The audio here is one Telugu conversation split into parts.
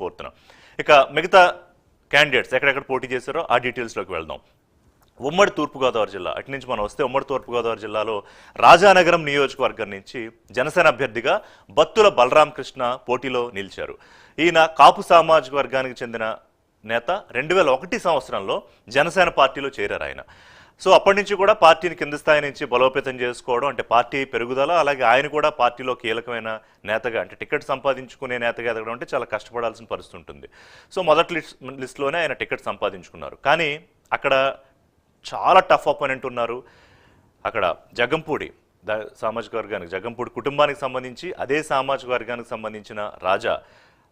ఫోర్త్న ఇక మిగతా క్యాండిడేట్స్ ఎక్కడెక్కడ పోటీ చేశారో ఆ డీటెయిల్స్లోకి వెళ్దాం. ఉమ్మడి తూర్పుగోదావరి జిల్లా అటు నుంచి మనం వస్తే ఉమ్మడి తూర్పుగోదావరి జిల్లాలో రాజానగరం నియోజకవర్గం నుంచి జనసేన అభ్యర్థిగా బత్తుల బలరాం కృష్ణ పోటీలో నిలిచారు. ఈయన కాపు సామాజిక వర్గానికి చెందిన నేత. రెండు వేల ఒకటి సంవత్సరంలో జనసేన పార్టీలో చేరారు ఆయన. సో అప్పటి నుంచి కూడా పార్టీని కింద స్థాయి నుంచి బలోపేతం చేసుకోవడం అంటే పార్టీ పెరుగుదల అలాగే ఆయన కూడా పార్టీలో కీలకమైన నేతగా అంటే టికెట్ సంపాదించుకునే నేతగా ఎదగడం అంటే చాలా కష్టపడాల్సిన పరిస్థితి ఉంటుంది. సో మొదటి లిస్ట్ లిస్ట్లోనే ఆయన టికెట్ సంపాదించుకున్నారు. కానీ అక్కడ చాలా టఫ్ అపోనెంట్ ఉన్నారు. అక్కడ జగంపూడి ద సామాజిక వర్గానికి జగంపూడి కుటుంబానికి సంబంధించి అదే సామాజిక వర్గానికి సంబంధించిన రాజా.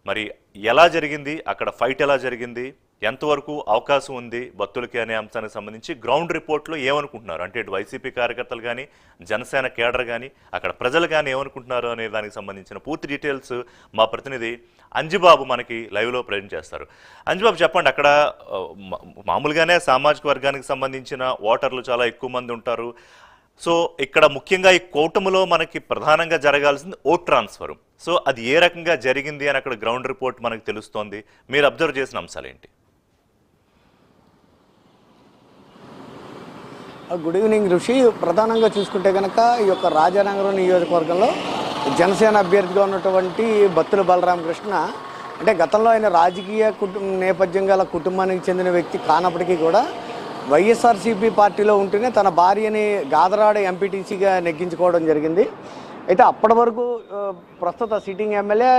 మరి ఎలా జరిగింది? అక్కడ ఫైట్ ఎలా జరిగింది? ఎంతవరకు అవకాశం ఉంది భక్తులకి అనే అంశానికి సంబంధించి గ్రౌండ్ రిపోర్ట్లో ఏమనుకుంటున్నారు? అంటే ఇటు వైసీపీ కార్యకర్తలు కానీ జనసేన కేడర్ కానీ అక్కడ ప్రజలు కానీ ఏమనుకుంటున్నారు అనే దానికి సంబంధించిన పూర్తి డీటెయిల్స్ మా ప్రతినిధి అంజుబాబు మనకి లైవ్లో ప్రజెంట్ చేస్తారు. అంజుబాబు చెప్పండి అక్కడ మామూలుగానే సామాజిక వర్గానికి సంబంధించిన ఓటర్లు చాలా ఎక్కువ మంది ఉంటారు. సో ఇక్కడ ముఖ్యంగా ఈ కూటమిలో మనకి ప్రధానంగా జరగాల్సింది ఓట్ ట్రాన్స్ఫర్. సో అది ఏ రకంగా జరిగింది అని అక్కడ గ్రౌండ్ రిపోర్ట్ మనకు తెలుస్తోంది? మీరు అబ్జర్వ్ చేసిన అంశాలు గుడ్ ఈవినింగ్ ఋషి. ప్రధానంగా చూసుకుంటే కనుక ఈ యొక్క రాజానగరం నియోజకవర్గంలో జనసేన అభ్యర్థిగా ఉన్నటువంటి బత్తుల బలరామకృష్ణ అంటే గతంలో ఆయన రాజకీయ కుటుంబ నేపథ్యం గల కుటుంబానికి చెందిన వ్యక్తి కానప్పటికీ కూడా వైఎస్ఆర్సీపీ పార్టీలో ఉంటూనే తన భార్యని గాదరాడ ఎంపీటీసీగా నెగ్గించుకోవడం జరిగింది. అయితే అప్పటి వరకు ప్రస్తుత సిట్టింగ్ ఎమ్మెల్యే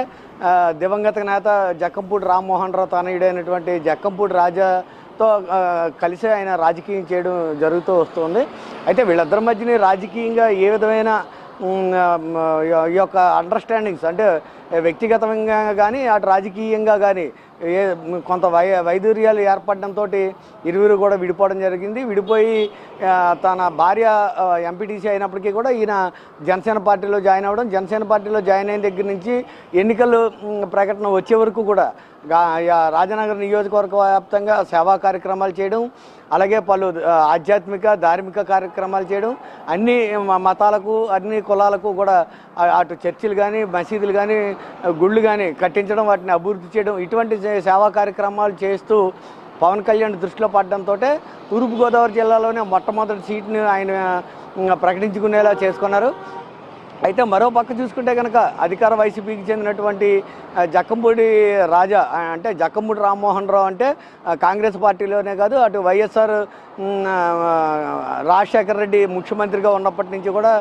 దివంగత నేత జక్కంపూడి రామ్మోహన్ రావు తనయుడైనటువంటి జక్కంపూడి రాజా తో కలిసి ఆయన రాజకీయం చేయడం జరుగుతూ వస్తుంది. అయితే వీళ్ళిద్దరి మధ్యని రాజకీయంగా ఏ విధమైన ఈ యొక్క అండర్స్టాండింగ్స్ అంటే వ్యక్తిగతంగా కానీ అటు రాజకీయంగా కానీ ఏ కొంత వై వైదూర్యాలు ఏర్పడడంతో ఇరువురు కూడా విడిపోవడం జరిగింది. విడిపోయి తన భార్య ఎంపీటీసీ అయినప్పటికీ కూడా ఈయన జనసేన పార్టీలో జాయిన్ అవ్వడం జనసేన పార్టీలో జాయిన్ అయిన దగ్గర నుంచి ఎన్నికలు ప్రకటన వచ్చే వరకు కూడా రాజనగర్ నియోజకవర్గ వ్యాప్తంగా సేవా కార్యక్రమాలు చేయడం అలాగే పలు ఆధ్యాత్మిక ధార్మిక కార్యక్రమాలు చేయడం అన్ని మ- మతాలకు అన్ని కులాలకు కూడా అటు చర్చిలు కానీ మసీదులు కానీ గుళ్ళు కానీ కట్టించడం వాటిని అభివృద్ధి చేయడం ఇటువంటి సేవా కార్యక్రమాలు చేస్తూ పవన్ కళ్యాణ్ దృష్టిలో పడడంతో తూర్పుగోదావరి జిల్లాలోనే మొట్టమొదటి సీట్ని ఆయన ప్రకటించుకునేలా చేసుకున్నారు. అయితే మరో పక్క చూసుకుంటే కనుక అధికార వైసీపీకి చెందినటువంటి జక్కంపూడి రాజా అంటే జక్కంపూడి రామ్మోహన్ రావు అంటే కాంగ్రెస్ పార్టీలోనే కాదు అటు వైఎస్ఆర్ రాజశేఖర రెడ్డి ముఖ్యమంత్రిగా ఉన్నప్పటి నుంచి కూడా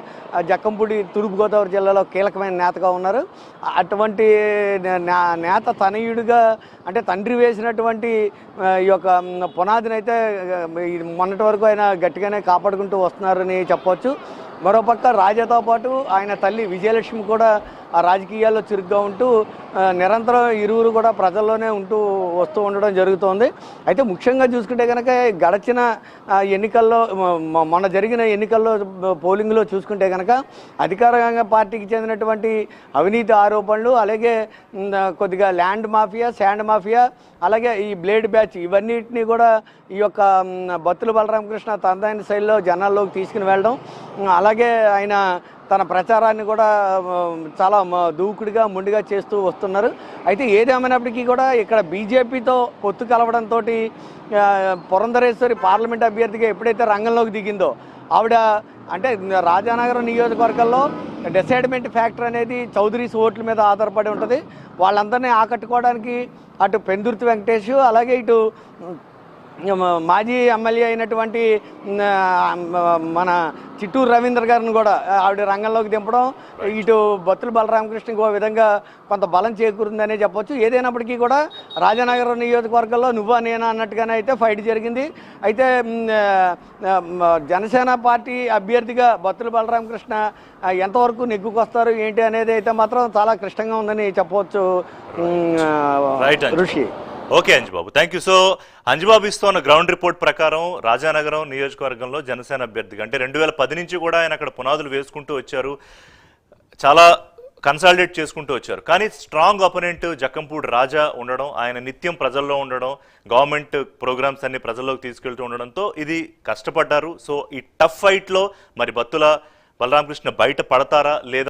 జక్కంపూడి తూర్పుగోదావరి జిల్లాలో కీలకమైన నేతగా ఉన్నారు. అటువంటి నే- నే- నేత తనయుడిగా అంటే తండ్రి వేసినటువంటి ఈ యొక్క పునాదినైతే మొన్నటి వరకు ఆయన గట్టిగానే కాపాడుకుంటూ వస్తున్నారని చెప్పవచ్చు మరోపక్క రాజాతో పాటు ఆయన తల్లి విజయలక్ష్మి కూడా ఆ రాజకీయాల్లో చురుగ్గా ఉంటూ నిరంతరం ఇరువురు కూడా ప్రజల్లోనే ఉంటూ వస్తూ ఉండడం జరుగుతోంది. అయితే ముఖ్యంగా చూసుకుంటే కనుక గడచిన ఎన్నికల్లో మొన్న జరిగిన ఎన్నికల్లో పోలింగ్లో చూసుకుంటే కనుక అధికార పార్టీకి చెందినటువంటి అవినీతి ఆరోపణలు అలాగే కొద్దిగా ల్యాండ్ మాఫియా శాండ్ మాఫియా అలాగే ఈ బ్లేడ్ బ్యాచ్ ఇవన్నిటిని కూడా ఈ యొక్క ఉమ్, బత్తుల బలరామకృష్ణ తనదైన శైలిలో జనాల్లోకి తీసుకుని వెళ్ళడం అలాగే ఆయన తన ప్రచారాన్ని కూడా చాలా దూకుడుగా మొండిగా చేస్తూ వస్తున్నారు. అయితే ఏదేమైనప్పటికీ కూడా ఇక్కడ బీజేపీతో పొత్తు కలవడంతో పురంధరేశ్వరి పార్లమెంట్ అభ్యర్థిగా ఎప్పుడైతే రంగంలోకి దిగిందో ఆవిడ అంటే రాజానగరం నియోజకవర్గంలో డిసైడ్మెంట్ ఫ్యాక్టర్ అనేది చౌదరీస్ ఓట్ల మీద ఆధారపడి ఉంటుంది. వాళ్ళందరినీ ఆకట్టుకోవడానికి అటు పెందుర్తి వెంకటేష్ అలాగే ఇటు మాజీ ఎమ్మెల్యే అయినటువంటి మన చిట్టూరు రవీంద్ర గారిని కూడా ఆవిడ రంగంలోకి దింపడం ఇటు బత్తుల బలరామకృష్ణకి ఓ విధంగా కొంత బలం చేకూరిందనే చెప్పొచ్చు. ఏదైనప్పటికీ కూడా రాజానగరం నియోజకవర్గంలో నువ్వా నేనా అన్నట్టుగానే అయితే ఫైట్ జరిగింది. అయితే జనసేన పార్టీ అభ్యర్థిగా బత్తుల బలరామకృష్ణ ఎంతవరకు నెగ్గుకొస్తారు ఏంటి అనేది అయితే మాత్రం చాలా క్లిష్టంగా ఉందని చెప్పవచ్చు. Rishi. Okay Anjubabu. Thank you so Anjubabu ఇస్తున్న గ్రౌండ్ రిపోర్ట్ ప్రకారం రాజానగరం నియోజకవర్గంలో జనసేన అభ్యర్థిగా అంటే రెండు వేల పది నుంచి కూడా ఆయన అక్కడ పునాదులు వేసుకుంటూ వచ్చారు. చాలా కన్సాలిడేట్ చేసుకుంటూ వచ్చారు. కానీ స్ట్రాంగ్ అపోనెంట్ జక్కంపూడి రాజా ఉండడం ఆయన నిత్యం ప్రజల్లో ఉండడం గవర్నమెంట్ ప్రోగ్రామ్స్ అన్ని ప్రజల్లోకి తీసుకెళ్తూ ఉండడంతో ఇది కష్టపడ్డారు. సో ఈ టఫ్ ఫైట్లో మరి బత్తుల బలరామకృష్ణ బయట పడతారా లేదా